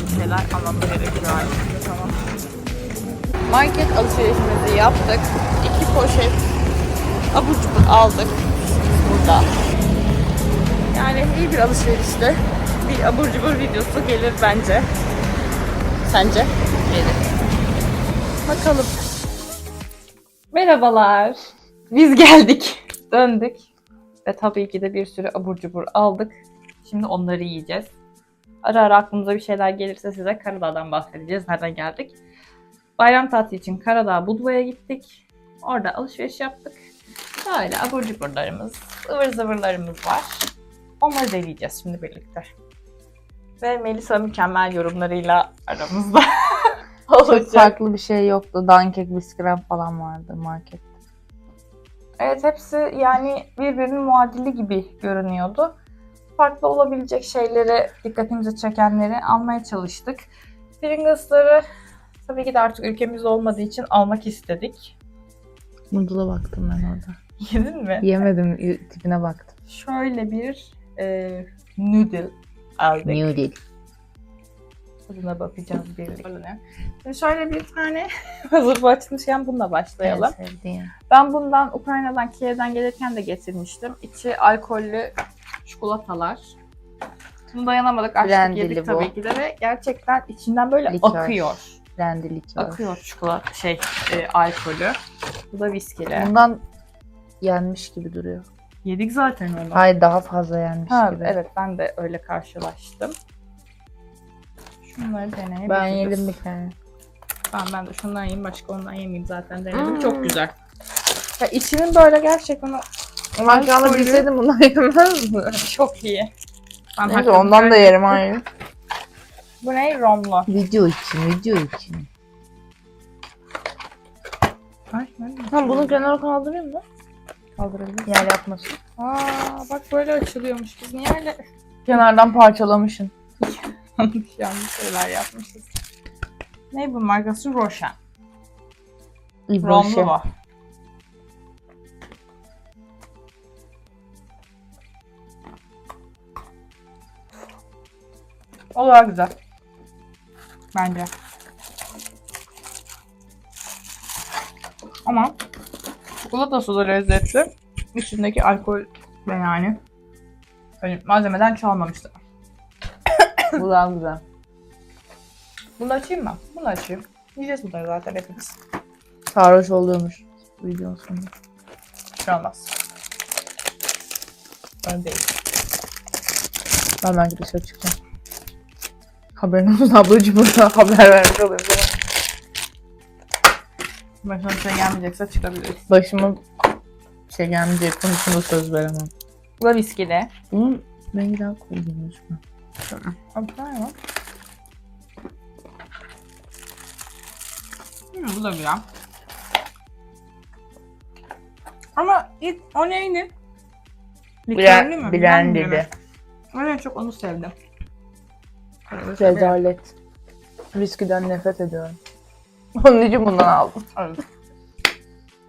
falan bir şeyler almamız gerekiyor. Tamam. Market alışverişimizi yaptık. İki poşet abur cubur aldık. Burada. Yani iyi bir alışverişti. Bir abur cubur videosu gelir bence. Sence? Gelir. Bakalım. Merhabalar. Biz geldik. Döndük. Ve tabii ki de bir sürü abur cubur aldık. Şimdi onları yiyeceğiz. Ara ara aklımıza bir şeyler gelirse size Karadağ'dan bahsedeceğiz. Nereden geldik? Bayram tatili için Karadağ Budva'ya gittik. Orada alışveriş yaptık. Böyle abur cuburlarımız, ıvır zıvırlarımız var. Onları deneyeceğiz şimdi birlikte. Ve Melisa mükemmel yorumlarıyla aramızda Çok olacak. farklı bir şey yoktu. Dankek bisküven falan vardı market. Evet hepsi yani birbirinin muadili gibi görünüyordu. Farklı olabilecek şeyleri, dikkatimizi çekenleri almaya çalıştık. Pringles'ları tabii ki de artık ülkemizde olmadığı için almak istedik. Noodle'a baktım ben orada. Yedin mi? Yemedim tipine baktım. Şöyle bir e, noodle aldık. Noodle. Tadına bakacağız birlikte. Şimdi şöyle bir tane hazır bu açılmışken bununla başlayalım. Sevdiğim. Ben bundan Ukrayna'dan Kiev'den gelirken de getirmiştim. İçi alkollü çikolatalar. Bunu dayanamadık açtık Brandili yedik bu. tabii ki de ve gerçekten içinden böyle Likör. akıyor. Brandy likör. Akıyor çikolata şey e, alkolü. Bu da viskili. Bundan yenmiş gibi duruyor. Yedik zaten onu. Hayır daha fazla yenmiş Ha, gibi. evet ben de öyle karşılaştım. Şunları deneyebiliriz. Ben yedim bir tane. Tamam ben de şundan yiyeyim başka ondan yemeyeyim zaten denedim. Hmm. Çok güzel. Ya içinin böyle gerçekten Ama şu anda bilseydim bundan yemez mi? çok iyi. Ben Neyse hakkımı ondan da verdim. yerim hayır. Bu ne? Romlu. Video için, video için. Ay, ben de Ha bunu kenara kaldırayım mı? kaldırabilirim. Yer yapmasın. Aa bak böyle açılıyormuş. Biz niye öyle Kenardan parçalamışsın. yanlış yanlış şeyler yapmışız? Ne bu markası? Roşen. Romlu var. O daha güzel. Bence. Ama çikolatası da lezzetli. İçindeki alkol de yani hani malzemeden çalmamıştı. Bu daha güzel. Bunu açayım mı? Bunu açayım. Yiyeceğiz bunları zaten hepimiz. Sarhoş oluyormuş videonun sonunda. Bir şey olmaz. Ben değil. Ben belki dışarı çıkacağım. Haberin olsun ablacığım burada haber vermiş oluyorum sana. Başına bir şey gelmeyecekse çıkabiliriz. Başıma şey gelmeyecek konusunda söz veremem. Bu da viskili. Bunun rengi daha koyu geliyor şu an. Mi? Hmm, bu da güzel. Ama ilk o neydi? Likörlü mü? Brandili. mi? Ben en çok onu sevdim. Rezalet. Viskiden nefret ediyorum. Onun için bundan aldım. Evet.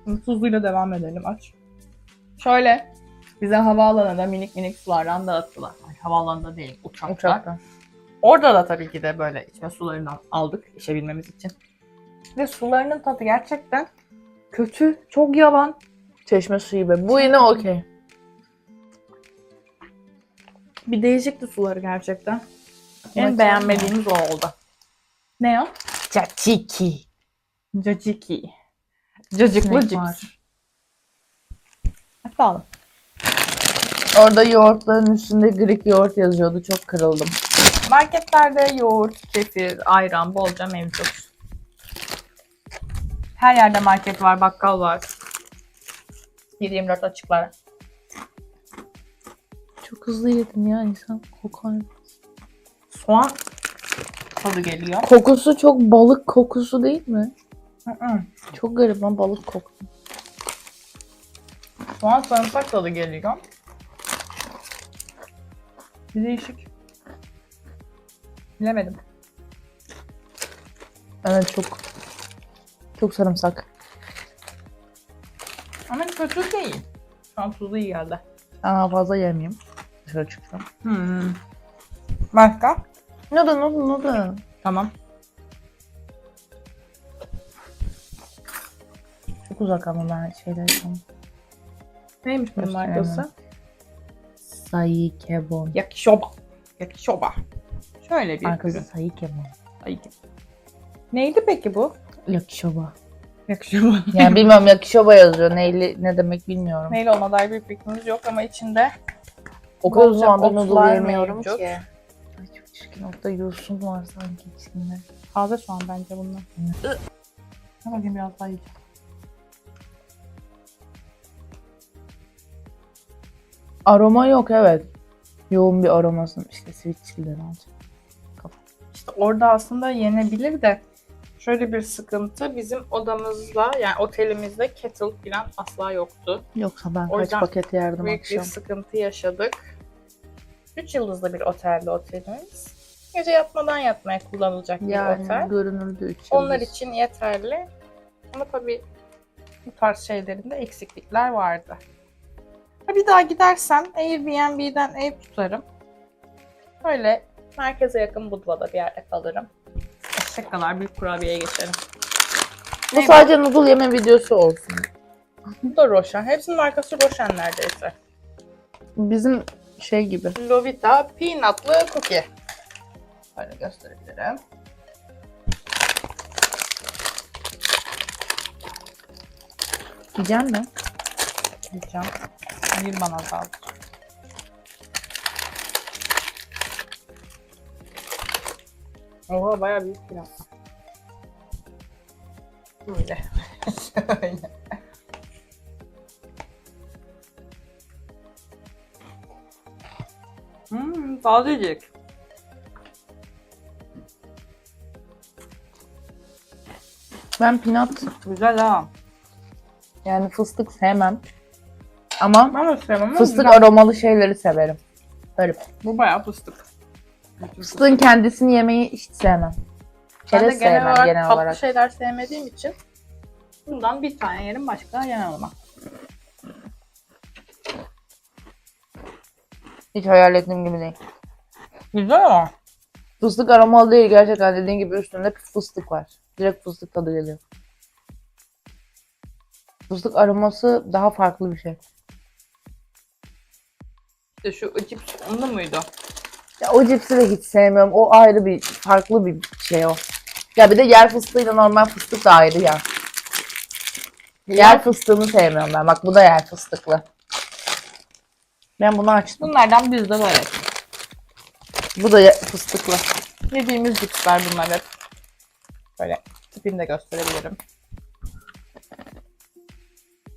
Şimdi tuzluyla devam edelim aç. Şöyle bize havaalanında minik minik sulardan dağıttılar. Ay, havaalanında değil uçakta. Uçaktan. Orada da tabii ki de böyle içme sularından aldık içebilmemiz için. Ve sularının tadı gerçekten kötü, çok yavan. Çeşme suyu be. Bu yine okey. Bir değişikti suları gerçekten. En beğenmediğimiz o oldu. Ne o? Çaçiki. Caciki. Cacıklı cips. var. Olun. Orada yoğurtların üstünde Greek yoğurt yazıyordu. Çok kırıldım. Marketlerde yoğurt, kefir, ayran bolca mevcut. Her yerde market var, bakkal var. 7-24 açıklar. Çok hızlı yedim ya insan kokar. Soğan tadı geliyor. Kokusu çok balık kokusu değil mi? Hı hı. Çok garip lan balık kokusu. Soğan sarımsak tadı geliyor. Bir değişik. Bilemedim. Evet çok çok sarımsak. Ama kötü değil. Şu an tuzu iyi geldi. Daha fazla yemeyeyim. Dışarı çıkacağım. Hmm. Başka? Noodle noodle noodle. Tamam. Çok uzak ama ben şeyleri tam. Neymiş bunun markası? Sayı kebon. Yakisoba. Yakisoba. Şöyle bir Arkası ürün. sayı kebon. Ay. Neydi peki bu? Yakisoba. Yakisoba. Yani bilmiyorum yakisoba yazıyor. Neyli, ne demek bilmiyorum. Neyle ona dair bir fikrimiz yok ama içinde O kadar zamandır otlar noodle yemiyorum ki. Çirkin. Orada yosun var sanki içinde. taze soğan bence bunlar. Ama bakayım biraz daha yiyeceğim. Aroma yok evet. Yoğun bir aroması. İşte sweet chili'den alacağım. İşte orada aslında yenebilir de şöyle bir sıkıntı bizim odamızda yani otelimizde kettle falan asla yoktu. Yoksa ben O kaç yüzden paket yerdim Büyük bir akşam. sıkıntı yaşadık. 3 yıldızlı bir otelde otelimiz. Gece yatmadan yatmaya kullanılacak bir Yani otel. görünürde 3 Onlar için yeterli. Ama tabii bu tarz şeylerinde eksiklikler vardı. Ha, Bir daha gidersem Airbnb'den ev tutarım. Böyle merkeze yakın Budva'da bir yerde kalırım. Eşek kadar büyük kurabiyeye geçerim. Bu sadece noodle yeme videosu olsun. Bu da Roşen. Hepsinin markası Roşen neredeyse. Bizim şey gibi. Lovita peanutlı cookie. Böyle gösterebilirim. Yiyeceğim mi? Yiyeceğim. Bir bana kaldı. Oha bayağı büyük pilav. Böyle. Şöyle. Hmm, tazecik. Ben peanut Güzel ha. yani fıstık sevmem. Ama Ben de sevmem ama fıstık güzel. aromalı şeyleri severim. Böyle Bu bayağı fıstık. fıstığın kendisini yemeyi hiç sevmem. Ben de Çerez genel sevmem olarak genel tatlı olarak. şeyler sevmediğim için bundan bir tane yerim başka yemem ama. Hiç hayal ettiğim gibi değil. Güzel ama. Fıstık aromalı değil gerçekten dediğin gibi üstünde fıstık var. Direkt fıstık tadı geliyor. Fıstık aroması daha farklı bir şey. İşte şu cips onlu muydu? Ya o cipsi de hiç sevmiyorum. O ayrı bir farklı bir şey o. Ya bir de yer fıstığıyla normal fıstık da ayrı ya. Yer fıstığını sevmiyorum ben. Bak bu da yer fıstıklı. Ben bunu açtım. Bunlardan bizde var hep. Bu da fıstıklı. Yediğimiz cipsler bunlar hep. Böyle tipini de gösterebilirim.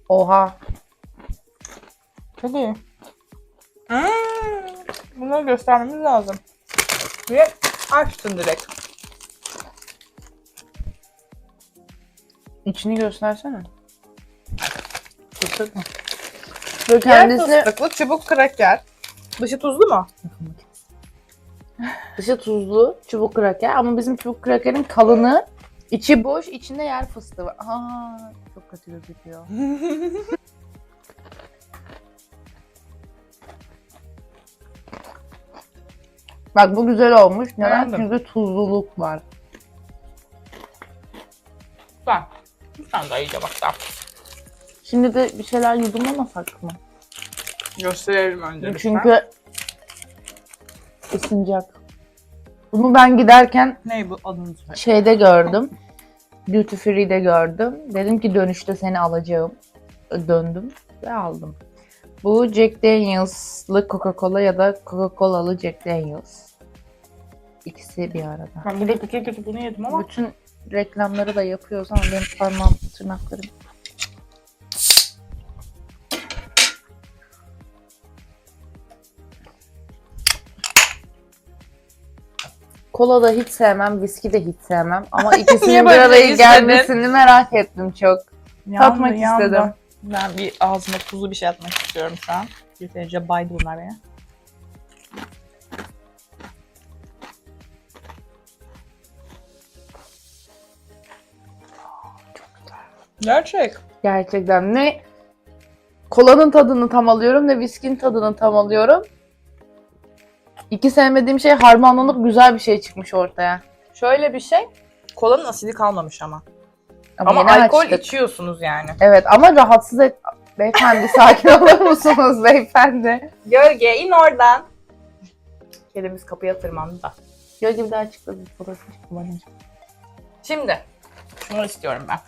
Oha. Çok iyi. Hmm, bunları göstermemiz lazım. Ve açtın direkt. İçini göstersene. Fıstık mı? Böyle Yer kendisi... fıstıklı çubuk kraker. Dışı tuzlu mu? Dışı tuzlu çubuk kraker ama bizim çubuk krakerin kalını içi boş içinde yer fıstığı var. Aa, çok kötü gözüküyor. Bak bu güzel olmuş. Neden? Beğendim. Çünkü tuzluluk var. Güzel. Bir tane daha yiyeceğim hatta. Şimdi de bir şeyler yudumlamasak mı? Gösterelim önce lütfen. Çünkü ısınacak. Bunu ben giderken Ne bu adını söyle. şeyde gördüm. Duty Free'de gördüm. Dedim ki dönüşte seni alacağım. Döndüm ve aldım. Bu Jack Daniels'lı Coca-Cola ya da Coca-Cola'lı Jack Daniels. İkisi bir arada. Ben burada kötü kötü bunu yedim ama Bütün reklamları da yapıyoruz ama benim parmağım, tırnaklarım. Kola da hiç sevmem, viski de hiç sevmem. Ama ikisinin bir böyle araya istedin? gelmesini merak ettim çok. Yandı, Tatmak yandı. istedim. Ben bir ağzıma tuzlu bir şey atmak istiyorum şu an. Yeterince baydı bunlar beni. Gerçek. Gerçekten ne kolanın tadını tam alıyorum ne viskinin tadını tam alıyorum. İki sevmediğim şey harmanlanıp güzel bir şey çıkmış ortaya. Şöyle bir şey. Kolanın asidi kalmamış ama. Ama, Ama yeni alkol açtık. içiyorsunuz yani. Evet ama rahatsız et... Beyefendi sakin olur musunuz beyefendi? Gölge in oradan. Kedimiz kapıya tırmandı da. Gölge bir daha çıktı. Çıktı bana. Şimdi şunu istiyorum ben.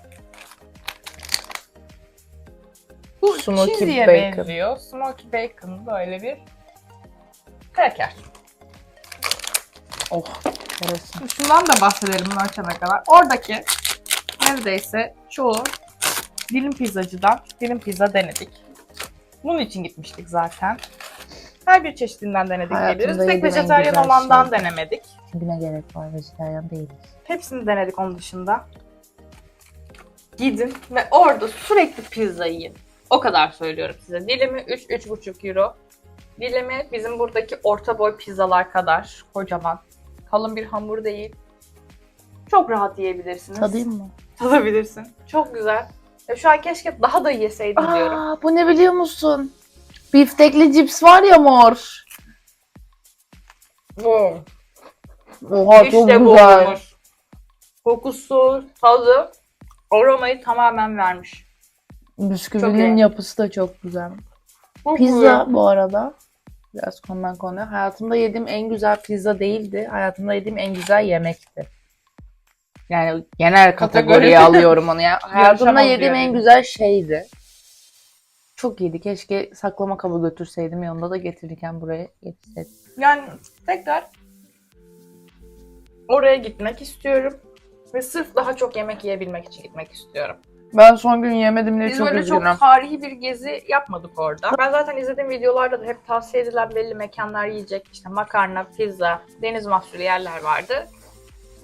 Bu Smoky cheesy'ye bacon. benziyor. Smoky bacon böyle bir kraker. Oh. Orası. Şundan da bahsedelim açana kadar. Oradaki neredeyse çoğu dilim pizzacıdan dilim pizza denedik. Bunun için gitmiştik zaten. Her bir çeşidinden denedik Hayatımda diyebiliriz. Tek yediğim en vejetaryen güzel olandan şey. denemedik. Çünkü ne gerek var vejetaryen değiliz. Hepsini denedik onun dışında. Gidin ve orada sürekli pizza yiyin. O kadar söylüyorum size. Dilimi 3-3,5 euro. Dilimi bizim buradaki orta boy pizzalar kadar kocaman. Kalın bir hamur değil. Çok rahat yiyebilirsiniz. Tadayım mı? Tadabilirsin. Çok güzel. Ya şu an keşke daha da yeseydim diyorum. Aa, bu ne biliyor musun? Biftekli cips var ya mor. Wow. Oha çok İşte bu güzel. olmuş. Kokusu, tadı, aromayı tamamen vermiş. Çok Bisküvinin yapısı da çok güzel. Çok Pizza iyi. bu arada. Biraz konudan konuya. Hayatımda yediğim en güzel pizza değildi. Hayatımda yediğim en güzel yemekti. Yani genel kategoriye Kategori. alıyorum onu ya. Hayatımda yediğim diyor en yani. güzel şeydi. Çok iyiydi. Keşke saklama kabı götürseydim. Yanında da getirirken buraya getirseydim. Yani tekrar oraya gitmek istiyorum. Ve sırf daha çok yemek yiyebilmek için gitmek istiyorum. Ben son gün yemedim diye Biz çok böyle üzgünüm. çok tarihi bir gezi yapmadık orada. Ben zaten izlediğim videolarda da hep tavsiye edilen belli mekanlar yiyecek. işte makarna, pizza, deniz mahsulü yerler vardı.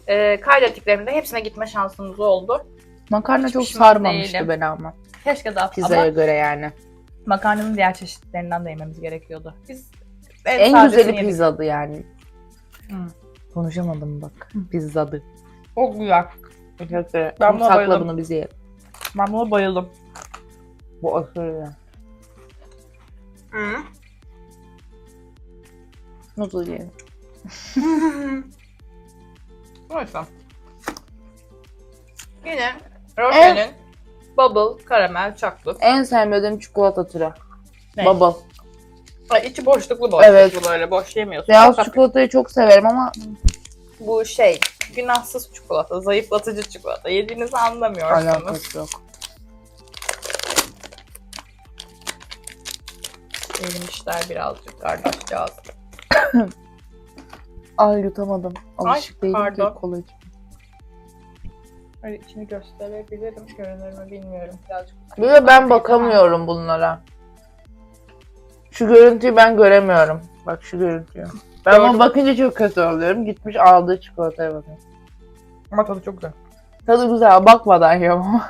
Ee, kaydettiklerimde hepsine gitme şansımız oldu. Makarna Hiç çok pişman sarmamıştı değilim. beni ama. Keşke daha Pizzaya ama göre yani. makarnanın diğer çeşitlerinden de yememiz gerekiyordu. Biz En sadesini güzeli yedik. pizzadı yani. Hı. Konuşamadım bak. Pizzadı. Çok güzel. Teşekkür ederim. Ben buna Sakla bayıldım. bunu bize ye. Ben buna bayıldım. Bu aşırı ya. Hı. Nasıl yiyelim? Neyse. Yine Roche'nin Bubble Karamel Chocolate. En sevmediğim çikolata türü. Ne? Bubble. Ay, içi boşluklu boşluklu Evet. böyle boş yemiyorsun. Beyaz çikolatayı çok severim ama Bu şey günahsız çikolata, zayıflatıcı çikolata. Yediğinizi anlamıyorsunuz. alakası yok. Yemişler birazcık kardeşcağız. Ay yutamadım. Alışık değilim pardon. ki kola içmeye. Öyle içini gösterebilirim. Görünür mü bilmiyorum. Birazcık. Bir de ben bakamıyorum bunlara. Şu görüntüyü ben göremiyorum. Bak şu görüntüyü. Ben Gördüm. ona bakınca çok kötü oluyorum. Gitmiş aldığı çikolataya bakın. Ama tadı çok güzel. Tadı güzel bakmadan yiyorum ama.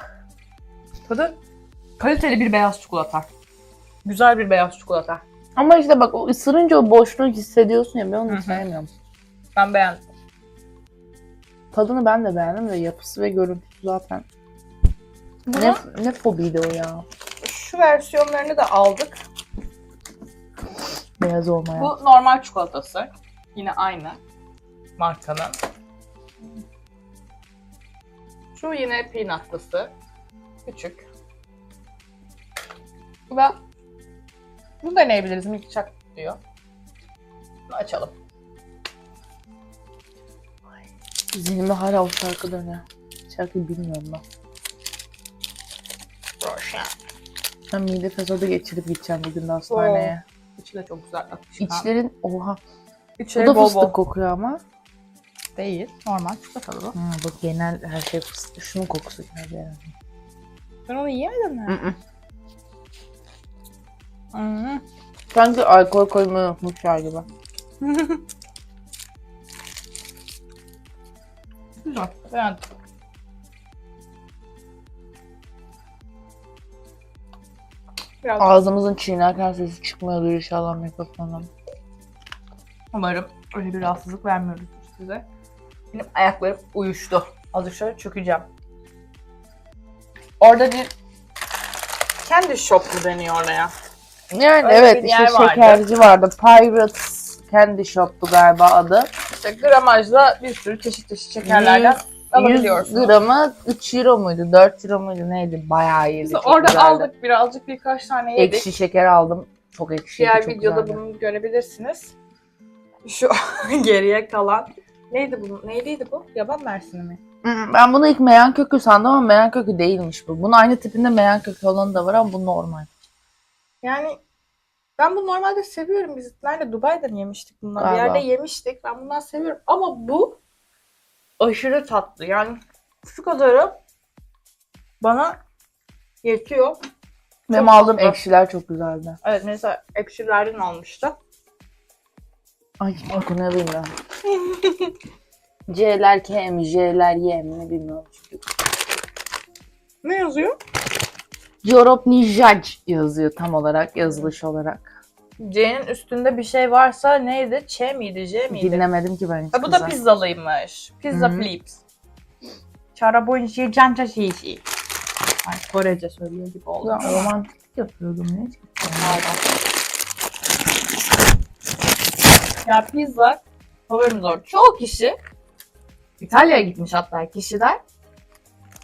Tadı kaliteli bir beyaz çikolata. Güzel bir beyaz çikolata. Ama işte bak o ısırınca o boşluğu hissediyorsun ya ben onu Hı hı. sevmiyorum. Ben beğendim. Tadını ben de beğendim de yapısı ve görüntüsü zaten. Bunu, Ne, ne fobiydi o ya. şu versiyonlarını da aldık. Beyaz olmayan. Bu normal çikolatası. Yine aynı markanın. Şu yine peanutlısı. Küçük. Bu da bunu deneyebiliriz. Milk Chocolate diyor. Bunu açalım. Zihnimde hala o şarkı dönüyor. Şarkıyı bilmiyorum ben. Roşen. Ben mide fesadı geçirip gideceğim bugün de hastaneye. İçi de çok güzel akışkan. İçlerin oha. Bu İçleri da bol fıstık bol. kokuyor ama. Değil. Normal çikolatalı bu. Ha, bak genel her şey fıstık. Şunun kokusu geldi herhalde. Sen onu yiyemedin mi? Hı-hı. Hı. Sanki alkol koymayı unutmuşlar gibi. Güzel. Beğendim. Biraz Ağzımızın çiğnerken sesi çıkmıyordur inşallah mikrofondan. Umarım öyle bir rahatsızlık vermiyoruz size. Benim ayaklarım uyuştu. Azıcık şöyle çökeceğim. Orada bir kendi shop mu deniyor oraya? Yani Öyle evet bir işte yer vardı. şekerci vardı. Pirates Candy Shop'tu galiba adı. İşte gramajla bir sürü çeşit çeşit şekerlerden 100 alabiliyorsunuz. gramı 3 euro muydu? 4 euro muydu? Neydi? Bayağı iyiydi. Çok orada güzeldi. aldık birazcık birkaç tane yedik. Ekşi şeker aldım. Çok ekşi. Diğer çok videoda güzeldi. bunu görebilirsiniz. Şu geriye kalan neydi bu? Neydiydi bu? Yaban mersini mi? Hmm, Ben bunu ilk meyan kökü sandım ama meyan kökü değilmiş bu. Bunun aynı tipinde meyan kökü olanı da var ama bu normal. Yani ben bunu normalde seviyorum. Biz nerede Dubai'de mi yemiştik bundan? Bir yerde yemiştik. Ben bundan seviyorum. Ama bu aşırı tatlı. Yani şu kadarı bana yetiyor. Benim Çok aldığım tatlı. ekşiler çok güzeldi. Evet mesela ekşilerden almıştı. Ay okunuyor bilmiyorum. C'ler K mi, J'ler Y mi ne bilmiyorum. çünkü. Ne yazıyor? Joropnijaj yazıyor tam olarak yazılış olarak. C'nin üstünde bir şey varsa neydi? Ç miydi? J miydi? Dinlemedim ki ben hiç. Ha, bu da pizzalıymış. Pizza Hı hı. flips. Çarabonji canca şişi. Ay Korece söylüyor gibi oldu. Ben romantik yapıyordum ne? Ya pizza favorim zor. Çoğu kişi İtalya'ya gitmiş hatta kişiler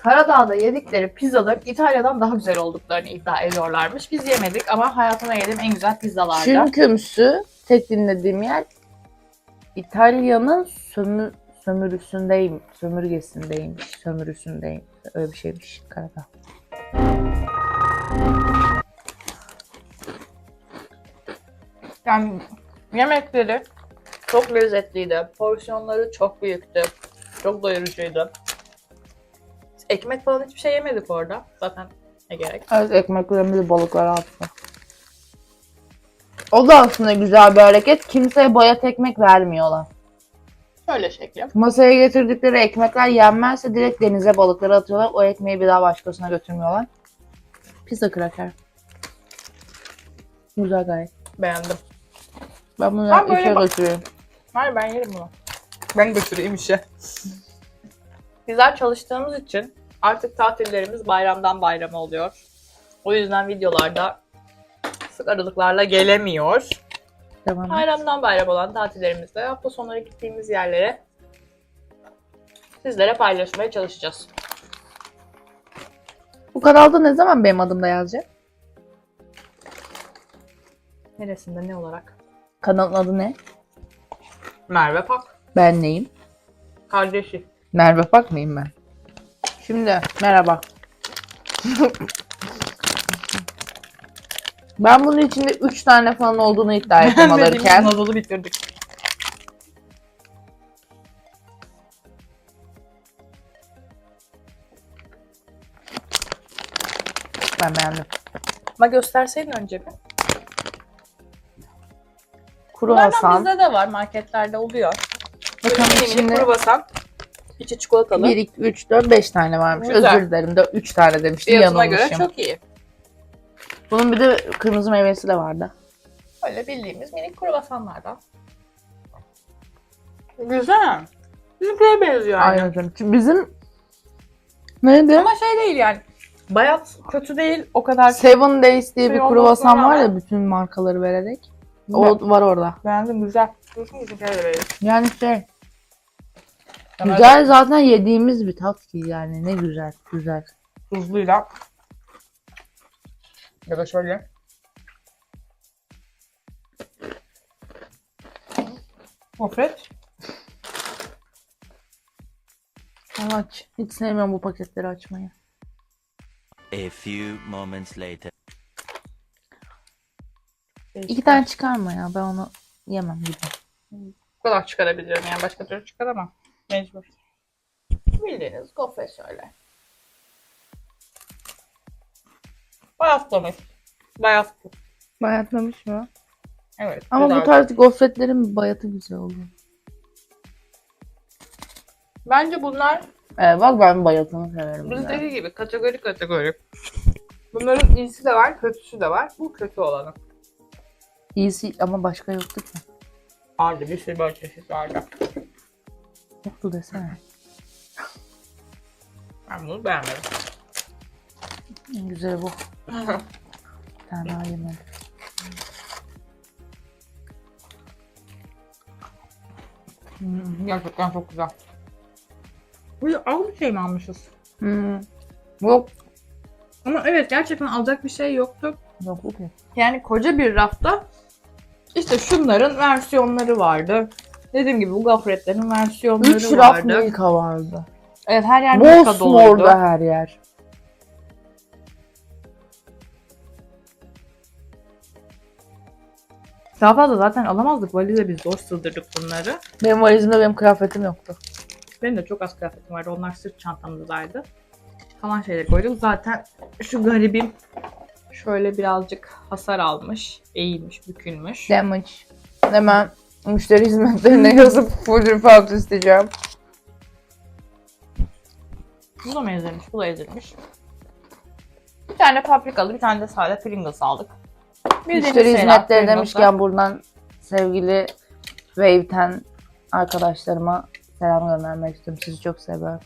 Karadağ'da yedikleri pizzaların İtalya'dan daha güzel olduklarını iddia ediyorlarmış. Biz yemedik ama hayatımda yediğim en güzel pizzalardı. Çünkümsü tek dinlediğim yer İtalya'nın sömür, sömürüsündeyim, sömürgesindeymiş, sömürüsündeyim. Öyle bir şeymiş Karadağ. Yani yemekleri çok lezzetliydi. Porsiyonları çok büyüktü. Çok doyurucuydu. Ekmek falan hiçbir şey yemedik orada. Zaten ne gerek. Evet ekmeklerimizi balıklara attı. O da aslında güzel bir hareket. Kimseye bayat ekmek vermiyorlar. Şöyle şekli. Masaya getirdikleri ekmekler yenmezse direkt denize balıkları atıyorlar. O ekmeği bir daha başkasına götürmüyorlar. Pizza kraker. Güzel gayet. Beğendim. Ben bunu Ben böyle işe bak- götürüyorum. Hayır ben yerim bunu. Ben götüreyim işe. Bizler çalıştığımız için artık tatillerimiz bayramdan bayrama oluyor. O yüzden videolarda sık aralıklarla gelemiyor. Devam. Bayramdan bayram olan tatillerimizde hafta sonları gittiğimiz yerlere sizlere paylaşmaya çalışacağız. Bu kanalda ne zaman benim adımda yazacak? Neresinde ne olarak? Kanalın adı ne? Merve Pak. Ben neyim? Kardeşi. Merve Pak mıyım ben? Şimdi merhaba. ben bunun içinde 3 tane falan olduğunu iddia ettim alırken. Nadal'ı bitirdik. Ben beğendim. Ama gösterseydin önce bir. Kruvasan. Bunlardan bizde de var marketlerde oluyor. Bakalım Mini mini içinde kruvasan. İçi çikolatalı. 1, 2, 3, 4, 5 tane varmış. Güzel. Özür dilerim. 3 tane demiştim. Fiyatına Yanılmışım. göre çok iyi. Bunun bir de kırmızı meyvesi de vardı. Öyle bildiğimiz minik kruvasanlardan. Güzel. Bizimkilere benziyor yani. Aynen. canım. Çünkü bizim neydi? Ama şey değil yani. Bayat kötü değil. O kadar Seven Days diye bir Şey kruvasan olmasına var ya bütün markaları vererek. O var orada. beğendim güzel. Kesin bizimkilere de verelim. Yani şey Sana güzel zaten yediğimiz bir tat ki yani ne güzel güzel. Tuzluyla. Ya da şöyle. Gofret. Al aç. Hiç sevmiyorum bu paketleri açmayı. A few moments later. İki tane çıkarma ya ben onu yemem gibi. Bu kadar çıkarabilirim yani başka türlü çıkaramam. Mecbur. Bildiğiniz şöyle. Bayatlamış. Bayat. Bayatlamış mı? Evet. Ama güzel. bu tarz gofretlerin bayatı güzel oluyor. Bence bunlar Evet bak ben bayatını severim. biz güzel. dediği gibi kategori kategori. Bunların iyisi de var, kötüsü de var. Bu kötü olanı. İyisi ama başka yoktu ki. Vardı bir sürü böyle çeşit vardı. Yoktu desene. Ben bunu beğenmedim. En güzeli bu. Bir tane daha yemedim. Hmm, gerçekten çok güzel. Biz az bir şey mi almışız? Hmm. Yok. Ama evet gerçekten alacak bir şey yoktu. Yok yok. yok. Yani koca bir rafta işte şunların versiyonları vardı. Dediğim gibi bu gofretlerin versiyonları Üç raf vardı. Milka vardı. Evet her yer Milka doluydu. Mosmor'da her yer. Daha fazla zaten alamazdık. Valize biz zor sığdırdık bunları. Benim valizimde benim kıyafetim yoktu. Benim de çok az kıyafetim vardı. Onlar sırt çantamızdaydı. Kalan şeyleri koyduk. Zaten şu garibim şöyle birazcık hasar almış. Eğilmiş, bükülmüş. Damage. Hemen müşteri hizmetlerine yazıp full refund isteyeceğim. Bu da mı ezilmiş? Bu da ezilmiş. Bir tane paprikalı, bir tane de sade Pringles aldık. Bildiğiniz Müşteri şeyler, hizmetleri demişken buradan sevgili Wave'ten arkadaşlarıma selam göndermek istiyorum. Sizi çok seviyorum.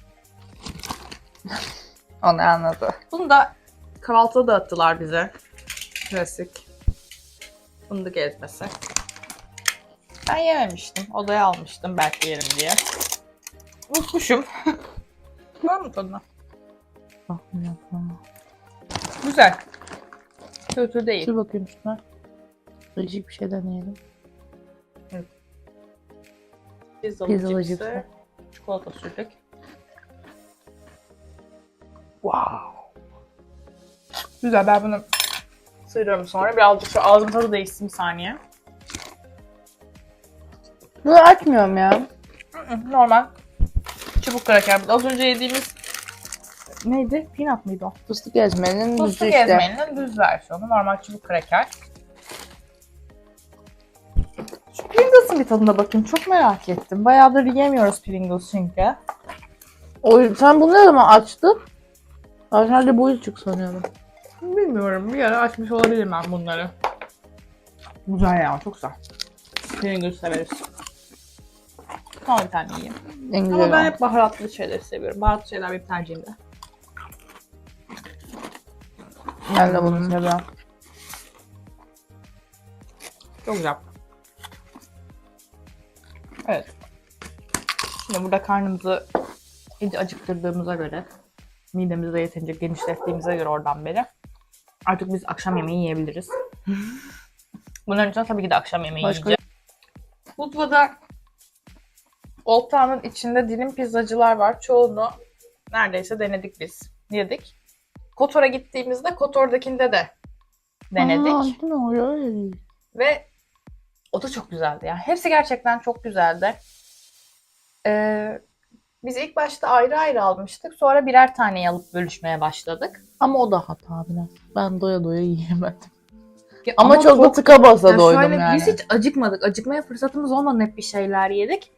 Onu anladı. Bunu da kahvaltıda dağıttılar bize. Klasik. Fındık ezmesi. Ben yememiştim. Odaya almıştım belki yerim diye. Unutmuşum. Var mı tadına? Güzel. Kötü değil. Dur bakayım şuna. Acı bir şey deneyelim. Pizzalı, Pizzalı cipsi, cipsi. çikolata sürdük. Wow. Güzel ben bunu sıyırıyorum sonra. Birazcık şu ağzım tadı değişsin bir saniye. Bunu açmıyorum ya. Normal. Çubuk kraker. Az önce yediğimiz neydi? Peanut mıydı o? Fıstık ezmenin düzü Fıstık işte. ezmenin düz versiyonu. Normal çubuk kraker. Şu Pringles'ın bir tadına bakayım. Çok merak ettim. Bayağıdır yiyemiyoruz Pringles çünkü. O, sen bunu ne zaman açtın? Ben sadece bu çık sanıyorum. Bilmiyorum. Bir ara açmış olabilirim ben bunları. Güzel ya. Çok güzel. Pringles severiz. Son bir tane yiyeyim. En güzel. Ama ben hep baharatlı şeyleri seviyorum. Baharatlı şeyler benim tercihimde. Ben de bunu seviyorum. Çok güzel. Evet. Şimdi burada karnımızı iyice acıktırdığımıza göre, midemizi de yeterince genişlettiğimize göre oradan beri artık biz akşam yemeği yiyebiliriz. Bunların için tabii ki de akşam yemeği Başka- yiyeceğiz. Mutfada Old Town'un içinde dilim pizzacılar var. Çoğunu neredeyse denedik biz. Yedik. Kotor'a gittiğimizde Kotor'dakinde de denedik. Aa, değil mi? O öyle değil. Ve o da çok güzeldi. Yani hepsi gerçekten çok güzeldi. Ee, biz ilk başta ayrı ayrı almıştık. Sonra birer tane alıp bölüşmeye başladık. Ama o da hata biraz. Ben doya doya yiyemedim. Ya Ama, çok, da tıka basa Ya doydum şöyle, yani. Biz hiç acıkmadık. Acıkmaya fırsatımız olmadı hep bir şeyler yedik.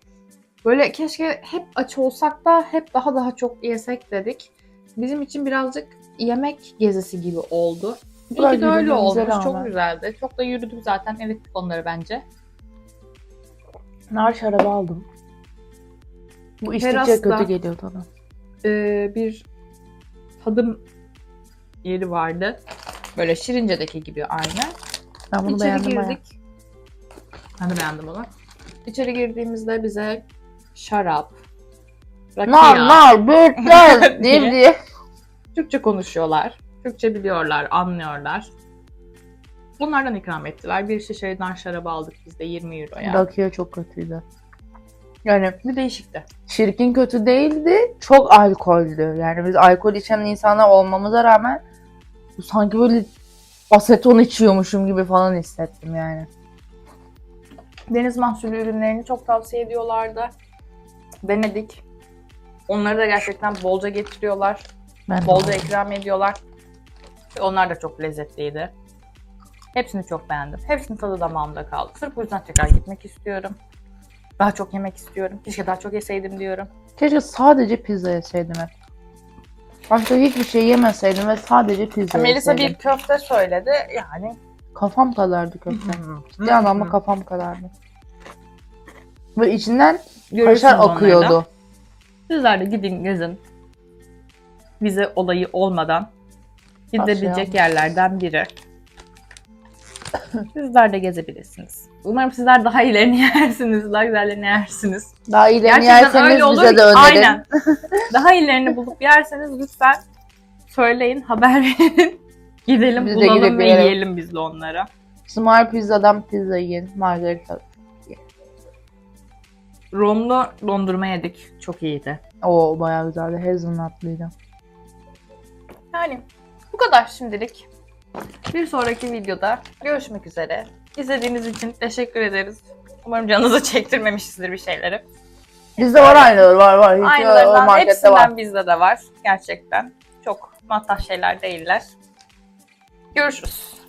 Böyle keşke hep aç olsak da hep daha daha çok yesek dedik. Bizim için birazcık yemek gezisi gibi oldu. İyi ki de öyle olmuş. Çok rağmen. güzeldi. Çok da yürüdük zaten. Evet onları bence. Nar şarabı aldım. Bu içtikçe Terasta- kötü geliyor bana. Ee, bir tadım yeri vardı. Böyle Şirince'deki gibi aynı. Ben bunu İçeri beğendim bayağı. girdik. Ben de beğendim onu. İçeri girdiğimizde bize şarap, Nar rakıya, nar böğürtler diye Diye. Türkçe konuşuyorlar. Türkçe biliyorlar, anlıyorlar. Bunlardan ikram ettiler. Bir şişeden şarabı aldık biz de 20 euroya. Rakıya çok kötüydü. Yani Bir değişikti. şirkin kötü değildi, çok alkoldü. Yani biz alkol içen insanlar olmamıza rağmen sanki böyle aseton içiyormuşum gibi falan hissettim yani. Deniz mahsulü ürünlerini çok tavsiye ediyorlardı. Denedik. Onları da gerçekten bolca getiriyorlar. Ben de Bolca aldım. ikram ediyorlar. Onlar da çok lezzetliydi. Hepsini çok beğendim. Hepsinin tadı damağımda kaldı. Sırf bu yüzden tekrar gitmek istiyorum. Daha çok yemek istiyorum. Keşke daha çok yeseydim diyorum. Keşke sadece pizza yeseydim hep. Başka hiçbir şey yemeseydim ve sadece pizza Melisa yeseydim. bir köfte söyledi. Yani Kafam kadardı köfte. Ciddi anlamda kafam kadardı. Ve içinden Görürsünüz kaşar akıyordu. Sizler de gidin gezin. Vize olayı olmadan gidebilecek yerlerden biri. Sizler de gezebilirsiniz. Umarım sizler daha iyilerini yersiniz, daha güzellerini yersiniz. Daha iyilerini Gerçekten yerseniz olur. bize de önerin. Aynen. Daha iyilerini bulup yerseniz lütfen söyleyin, haber verin. Gidelim, Biz bulalım ve yiyelim biz de onlara. Smart Pizza'dan pizza yiyin. Margarita. Romlu dondurma yedik. Çok iyiydi. Oo bayağı güzeldi. Hazelnutlıydı. Yani bu kadar şimdilik. Bir sonraki videoda görüşmek üzere. İzlediğiniz için teşekkür ederiz. Umarım canınızı çektirmemişizdir bir şeyleri. Bizde var aynıları var var. Hiç o Aynılarından markette hepsinden var. bizde de var. Gerçekten. Çok matah şeyler değiller. Görüşürüz.